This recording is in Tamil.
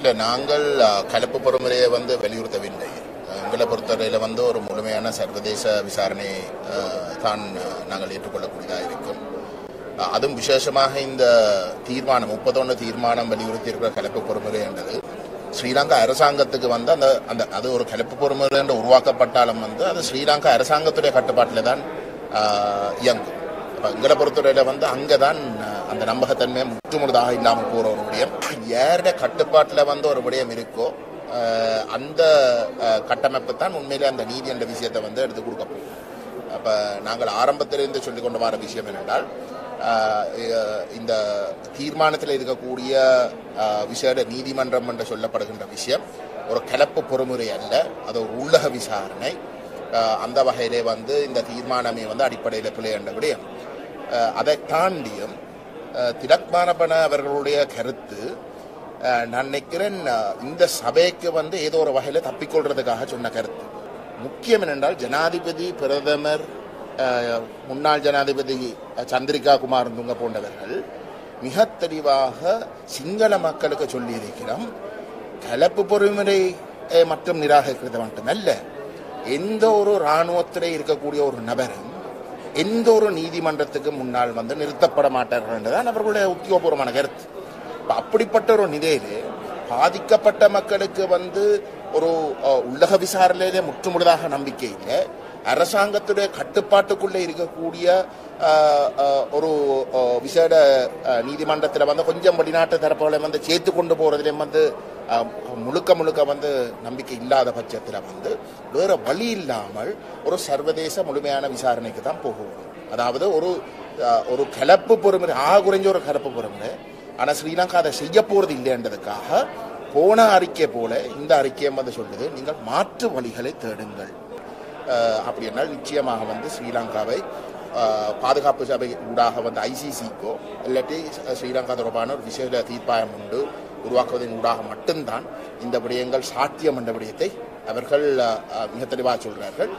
இல்லை நாங்கள் கலப்பு பொறுமுறையை வந்து வலியுறுத்தவில்லை. எங்களை பொறுத்தவரையில் வந்து ஒரு முழுமையான சர்வதேச விசாரணை தான் நாங்கள் ஏற்றுக்கொள்ளக்கூடியதாக இருக்கும். அதுவும் விசேஷமாக இந்த தீர்மானம் முப்பத்தொன்று தீர்மானம் வலியுறுத்தி இருக்கிற கலப்பு பொறுமுறை என்றது ஸ்ரீலங்கா அரசாங்கத்துக்கு வந்து அந்த அந்த அது ஒரு கலப்பு பொறுமுறை என்று உருவாக்கப்பட்டாலும் வந்து அது ஸ்ரீலங்கா அரசாங்கத்துடைய கட்டுப்பாட்டில் தான் இயங்கும். அப்போ எங்களை பொறுத்தவரையில் வந்து அங்கே தான் அந்த நம்பகத்தன்மை முற்றுமுழுதாக இல்லாமல் போகிற விடயம் யாருடைய கட்டுப்பாட்டில் வந்து ஒரு விடயம் இருக்கோ அந்த கட்டமைப்பு தான் உண்மையிலே அந்த நீதி என்ற விஷயத்தை வந்து எடுத்து கொடுக்க போகும் அப்போ நாங்கள் ஆரம்பத்திலிருந்து சொல்லி கொண்டு வர விஷயம் என்னென்றால் இந்த தீர்மானத்தில் இருக்கக்கூடிய விசேட நீதிமன்றம் என்று சொல்லப்படுகின்ற விஷயம் ஒரு கலப்பு பொறுமுறை அல்ல அது ஒரு உள்ளக விசாரணை. அந்த வகையிலே வந்து இந்த தீர்மானமே வந்து அடிப்படையில் பிழை என்ற விடயம் அதை தாண்டியும் திலக் மாரபன அவர்களுடைய கருத்து நான் நினைக்கிறேன் இந்த சபைக்கு வந்து ஏதோ ஒரு வகையில் தப்பிக்கொள்றதுக்காக சொன்ன கருத்து. முக்கியம் என்னென்றால் ஜனாதிபதி பிரதமர் முன்னாள் ஜனாதிபதி சந்திரிகா குமார் துங்க போன்றவர்கள் மிக தெளிவாக சிங்கள மக்களுக்கு சொல்லியிருக்கிறோம் கலப்பு பொறுமுறை மற்றும் மட்டும் நிராகரிக்கிறது மட்டுமல்ல எந்த ஒரு இராணுவத்திலே இருக்கக்கூடிய ஒரு நபரும் எந்த ஒரு நீதிமன்றத்துக்கு முன்னால் வந்து நிறுத்தப்பட மாட்டார்கள் என்றுதான் அவர்களுடைய உத்தியோகபூர்வமான கருத்து. அப்படிப்பட்ட ஒரு நிலையிலே பாதிக்கப்பட்ட மக்களுக்கு வந்து ஒரு உலக உள்ளக விசாரணையிலே முற்றுமுழுதாக நம்பிக்கை இல்லை. அரசாங்கத்துடைய கட்டுப்பாட்டுக்குள்ளே இருக்கக்கூடிய ஒரு விசேட நீதிமன்றத்தில் வந்து கொஞ்சம் வெளிநாட்டு தரப்புகளை வந்து சேர்த்து கொண்டு போகிறதுலேயும் வந்து முழுக்க முழுக்க வந்து நம்பிக்கை இல்லாத பட்சத்தில் வந்து வேற வழி இல்லாமல் ஒரு சர்வதேச முழுமையான விசாரணைக்கு தான் போகும் அதாவது ஒரு ஒரு கலப்பு பொறுமுறை ஆக குறைஞ்ச ஒரு கலப்பு பொறுமுறை ஆனால் ஸ்ரீலங்கா அதை செய்ய போறது இல்லைன்றதுக்காக போன அறிக்கை போல இந்த அறிக்கையை வந்து சொல்லுது நீங்கள் மாற்று வழிகளை தேடுங்கள். அப்படி என்றால் நிச்சயமாக வந்து ஸ்ரீலங்காவை பாதுகாப்பு சபை ஊடாக வந்து ஐசிசிக்கோ இல்லாட்டி ஸ்ரீலங்கா தொடர்பான ஒரு விசேட தீர்ப்பாயம் உண்டு உருவாக்குவதன் ஊடாக மட்டும்தான் இந்த விடயங்கள் சாத்தியம் என்ற விடயத்தை அவர்கள் மிக தெளிவாக சொல்கிறார்கள்.